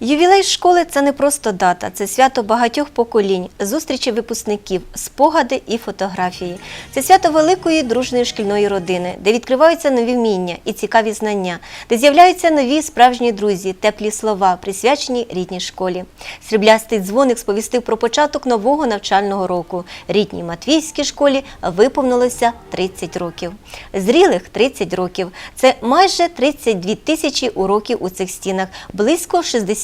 Ювілей школи це не просто дата, це свято багатьох поколінь, зустрічі випускників, спогади і фотографії. Це свято великої дружної шкільної родини, де відкриваються нові вміння і цікаві знання, де з'являються нові справжні друзі, теплі слова, присвячені рідній школі. Сріблястий дзвоник сповістив про початок нового навчального року. Рідній Матвійській школі виповнилося 30 років. Зрілих 30 років. Це майже 32 тисячі уроків у цих стінах, близько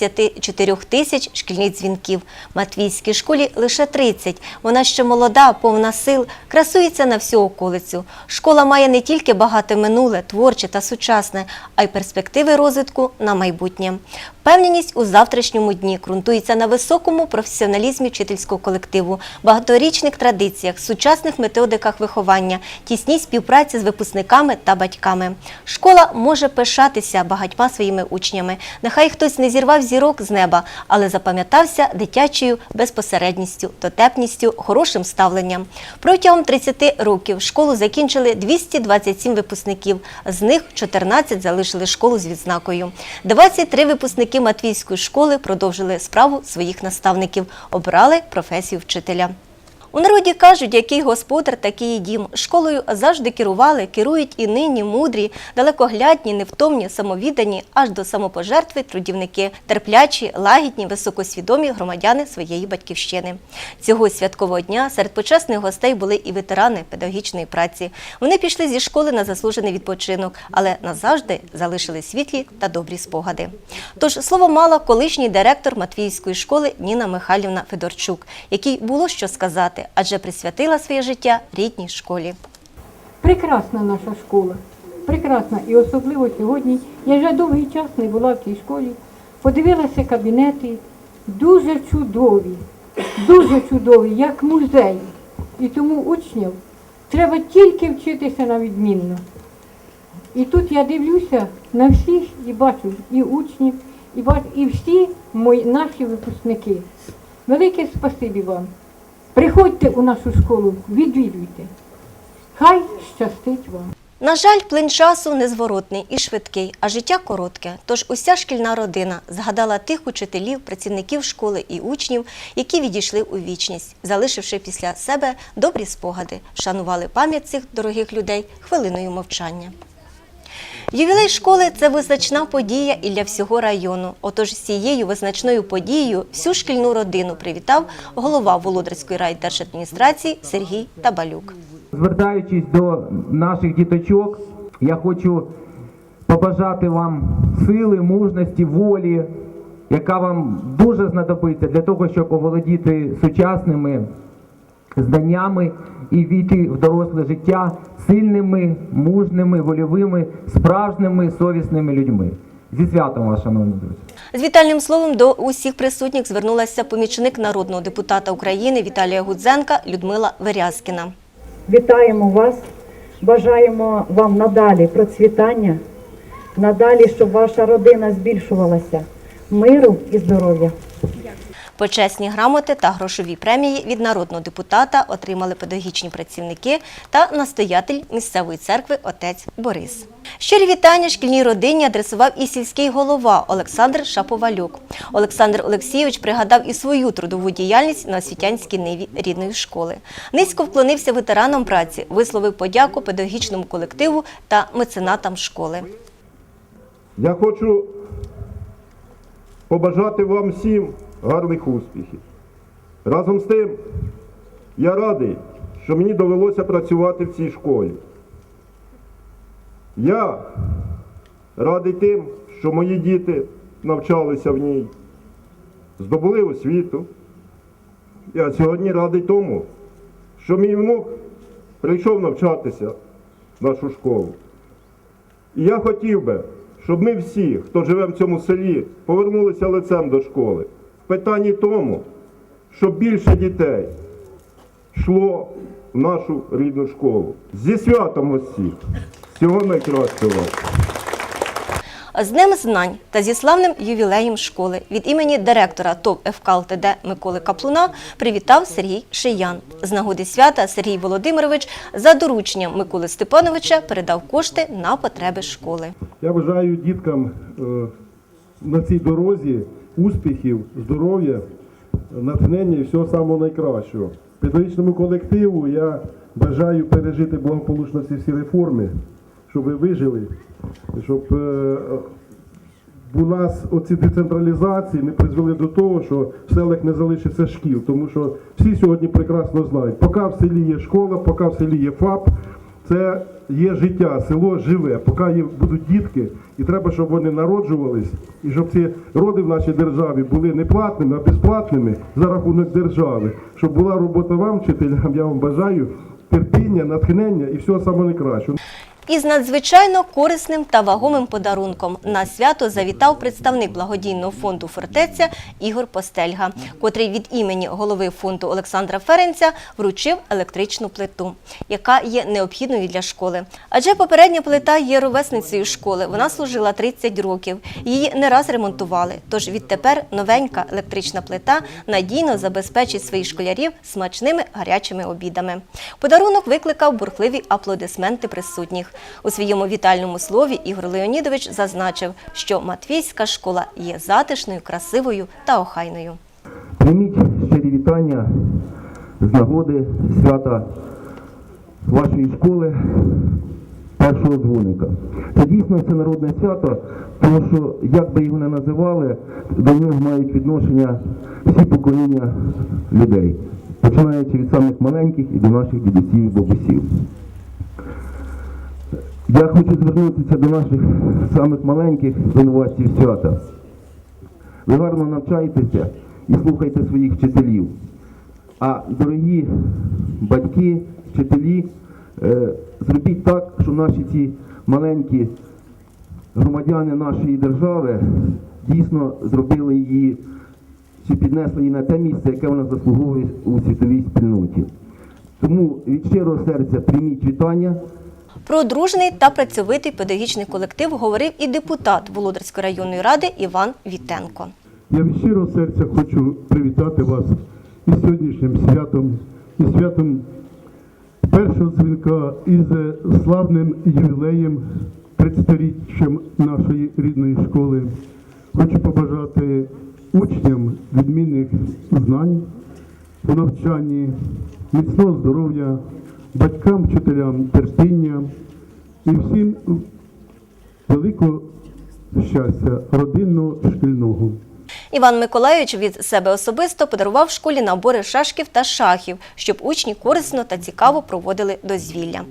64 тисяч шкільних дзвінків. Матвійській школі лише 30. Вона ще молода, повна сил, красується на всю околицю. Школа має не тільки багате минуле, творче та сучасне, а й перспективи розвитку на майбутнє. Впевненість у завтрашньому дні ґрунтується на високому професіоналізмі вчительського колективу, багаторічних традиціях, сучасних методиках виховання, тісній співпраці з випускниками та батьками. Школа може пишатися багатьма своїми учнями. Нехай хтось не зірвав зірок з неба, але запам'ятався дитячою безпосередністю, дотепністю, хорошим ставленням. Протягом 30 років школу закінчили 227 випускників, з них 14 залишили школу з відзнакою. 23 випускники Матвійської школи продовжили справу своїх наставників, обрали професію вчителя. У народі кажуть, який господар, такий і дім. Школою завжди керували, керують і нині мудрі, далекоглядні, невтомні, самовіддані, аж до самопожертви трудівники, терплячі, лагідні, високосвідомі громадяни своєї батьківщини. Цього святкового дня серед почесних гостей були і ветерани педагогічної праці. Вони пішли зі школи на заслужений відпочинок, але назавжди залишили світлі та добрі спогади. Тож слово мала колишній директор Матвіївської школи Ніна Михайлівна Федорчук, якій було що сказати, адже присвятила своє життя рідній школі. Прекрасна наша школа. Прекрасна. І особливо сьогодні. Я вже довгий час не була в цій школі. Подивилася кабінети. Дуже чудові, дуже чудові, як музей. І тому учнів треба тільки вчитися на відмінно. І тут я дивлюся на всіх і бачу і учнів, і бачу, і всі мої, наші випускники. Велике спасибі вам. Приходьте у нашу школу, відвідуйте. Хай щастить вам. На жаль, плин часу незворотний і швидкий, а життя коротке. Тож уся шкільна родина згадала тих учителів, працівників школи і учнів, які відійшли у вічність, залишивши після себе добрі спогади, шанували пам'ять цих дорогих людей хвилиною мовчання. Ювілей школи це визначна подія і для всього району. Отож, цією визначною подією всю шкільну родину привітав голова Володарської райдержадміністрації Сергій Табалюк. Звертаючись до наших діточок, я хочу побажати вам сили, мужності, волі, яка вам дуже знадобиться для того, щоб оволодіти сучасними знаннями і війти в доросле життя сильними, мужними, вольовими, справжніми, совісними людьми. Зі святом вас, шановні друзі! З вітальним словом до усіх присутніх звернулася помічник народного депутата України Віталія Гудзенка Людмила Верязкіна. Вітаємо вас, бажаємо вам надалі процвітання, надалі, щоб ваша родина збільшувалася, миру і здоров'я. Почесні грамоти та грошові премії від народного депутата отримали педагогічні працівники та настоятель місцевої церкви отець Борис. Щирі вітання шкільній родині адресував і сільський голова Олександр Шаповалюк. Олександр Олексійович пригадав і свою трудову діяльність на освітянській ниві рідної школи. Низько вклонився ветеранам праці, висловив подяку педагогічному колективу та меценатам школи. Я хочу побажати вам всім гарних успіхів. Разом з тим, я радий, що мені довелося працювати в цій школі. Я радий тим, що мої діти навчалися в ній, здобули освіту. Я сьогодні радий тому, що мій внук прийшов навчатися в нашу школу. І я хотів би, щоб ми всі, хто живе в цьому селі, повернулися лицем до школи. Питанні тому, щоб більше дітей йшло в нашу рідну школу. Зі святом всіх! Всього найкращого! З Днем знань та зі славним ювілеєм школи від імені директора ТОВ ФК ЛТД Миколи Каплуна привітав Сергій Шиян. З нагоди свята Сергій Володимирович за дорученням Миколи Степановича передав кошти на потреби школи. Я бажаю діткам е, на цій дорозі успіхів, здоров'я, натхнення і всього самого найкращого. Педагогічному колективу я бажаю пережити благополучно ці всі реформи, щоб ви вижили, щоб е, у нас оці децентралізації не призвели до того, що в селах не залишиться шкіл, тому що всі сьогодні прекрасно знають, поки в селі є школа, поки в селі є ФАП, це є життя, село живе, поки є, будуть дітки, і треба, щоб вони народжувались, і щоб ці роди в нашій державі були не платними, а безплатними за рахунок держави. Щоб була робота вам, вчителям, я вам бажаю терпіння, натхнення і всього самого найкращого. Із надзвичайно корисним та вагомим подарунком на свято завітав представник благодійного фонду «Фортеця» Ігор Постельга, котрий від імені голови фонду Олександра Ференця вручив електричну плиту, яка є необхідною для школи. Адже попередня плита є ровесницею школи. Вона служила 30 років. Її не раз ремонтували. Тож відтепер новенька електрична плита надійно забезпечить своїх школярів смачними гарячими обідами. Подарунок викликав бурхливі аплодисменти присутніх. У своєму вітальному слові Ігор Леонідович зазначив, що Матвійська школа є затишною, красивою та охайною. Прийміть щирі вітання з нагоди свята вашої школи першого дзвоника. Це дійсно всенародне свято, тому що, як би його не називали, до нього мають відношення всі покоління людей, починаючи від самих маленьких і до наших дідусів і бабусів. Я хочу звернутися до наших самих маленьких винуватців свята. Ви гарно навчайтеся і слухайте своїх вчителів. А дорогі батьки, вчителі, е, зробіть так, щоб наші ці маленькі громадяни нашої держави дійсно зробили її чи піднесли її на те місце, яке вона заслуговує у світовій спільноті. Тому від щирого серця прийміть вітання. Про дружний та працьовитий педагогічний колектив говорив і депутат Володарської районної ради Іван Вітенко. Я від щирого серця хочу привітати вас із сьогоднішнім святом, із святом першого дзвінка, із славним ювілеєм 30-річчям нашої рідної школи. Хочу побажати учням відмінних знань у навчанні, міцного здоров'я, батькам, вчителям терпіння і всім великого щастя, родинного, шкільного. Іван Миколайович від себе особисто подарував школі набори шашків та шахів, щоб учні корисно та цікаво проводили дозвілля.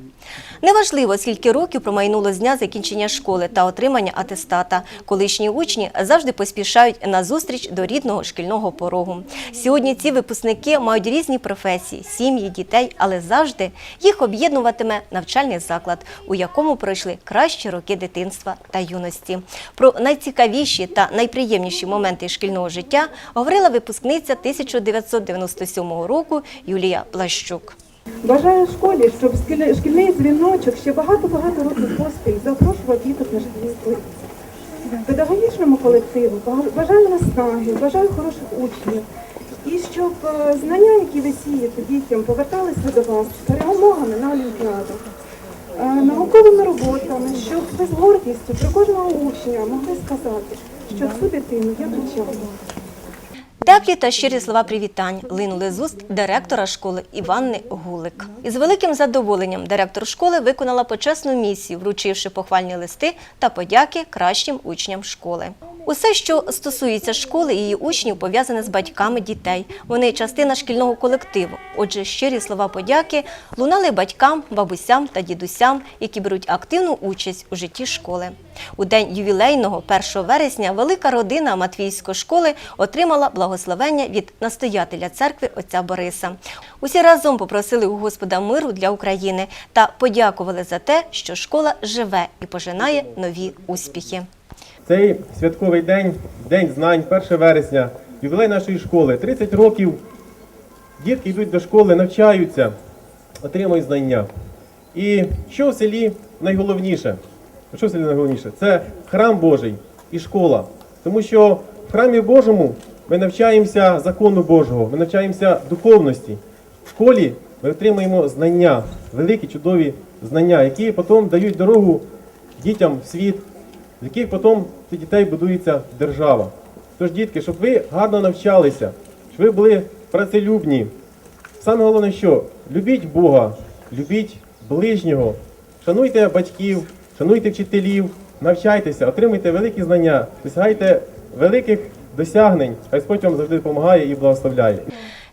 Неважливо, скільки років промайнуло з дня закінчення школи та отримання атестата. Колишні учні завжди поспішають на зустріч до рідного шкільного порогу. Сьогодні ці випускники мають різні професії, сім'ї, дітей, але завжди їх об'єднуватиме навчальний заклад, у якому пройшли кращі роки дитинства та юності. Про найцікавіші та найприємніші моменти шкільного життя говорила випускниця 1997 року Юлія Плащук. Бажаю школі, щоб шкільний дзвіночок ще багато-багато років поспіль запрошував діток на шкільні. Педагогічному колективу ба- бажаю наснаги, бажаю хороших учнів. І щоб е, знання, які ви сієте дітям, поверталися до вас з перемогами на олімпіадах, науковими роботами, щоб ви з гордістю про кожного учня могли сказати, що цю дитину я вивчала. Теплі та щирі слова привітань линули з уст директора школи Іванни Гулик. Із великим задоволенням директор школи виконала почесну місію, вручивши похвальні листи та подяки кращим учням школи. Усе, що стосується школи і її учнів, пов'язане з батьками дітей. Вони частина шкільного колективу. Отже, щирі слова подяки лунали батькам, бабусям та дідусям, які беруть активну участь у житті школи. У день ювілейного 1 вересня велика родина Матвійської школи отримала благословення від настоятеля церкви отця Бориса. Усі разом попросили у Господа миру для України та подякували за те, що школа живе і пожинає нові успіхи. Цей святковий день, День знань, 1 вересня, ювілей нашої школи. 30 років дітки йдуть до школи, навчаються, отримують знання. І що в селі найголовніше? Що селі найголовніше? Це храм Божий і школа. Тому що в храмі Божому ми навчаємося закону Божого, ми навчаємося духовності. В школі ми отримуємо знання, великі чудові знання, які потім дають дорогу дітям в світ, з яких потім цих дітей будується держава. Тож, дітки, щоб ви гарно навчалися, щоб ви були працелюбні. Саме головне, що любіть Бога, любіть ближнього, шануйте батьків, шануйте вчителів, навчайтеся, отримуйте великі знання, досягайте великих досягнень. Хай Господь вам завжди допомагає і благословляє.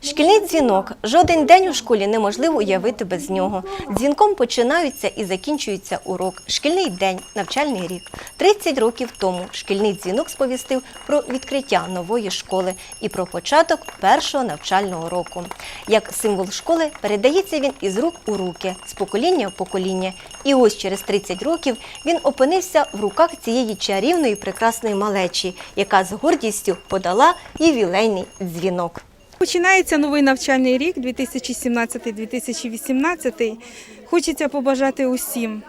Шкільний дзвінок. Жоден день у школі неможливо уявити без нього. Дзвінком починаються і закінчується урок. Шкільний день, навчальний рік. 30 років тому шкільний дзвінок сповістив про відкриття нової школи і про початок першого навчального року. Як символ школи передається він із рук у руки, з покоління в покоління. І ось через 30 років він опинився в руках цієї чарівної прекрасної малечі, яка з гордістю подала ювілейний дзвінок. Починається новий навчальний рік 2017-2018. Хочеться побажати усім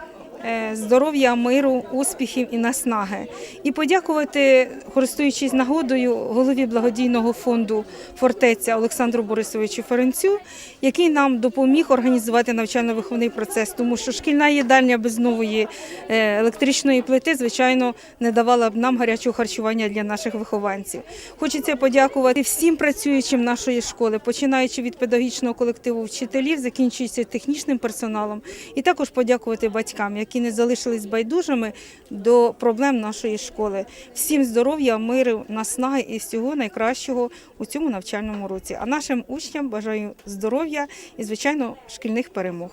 здоров'я, миру, успіхів і наснаги. І подякувати, користуючись нагодою, голові благодійного фонду фортеця Олександру Борисовичу Ференцю, який нам допоміг організувати навчально-виховний процес, тому що шкільна їдальня без нової е, електричної плити, звичайно, не давала б нам гарячого харчування для наших вихованців. Хочеться подякувати всім працюючим нашої школи, починаючи від педагогічного колективу вчителів, закінчуючи технічним персоналом, і також подякувати батькам, які не залишились байдужими до проблем нашої школи. Всім здоров'я, миру, наснаги і всього найкращого у цьому навчальному році. А нашим учням бажаю здоров'я і, звичайно, шкільних перемог.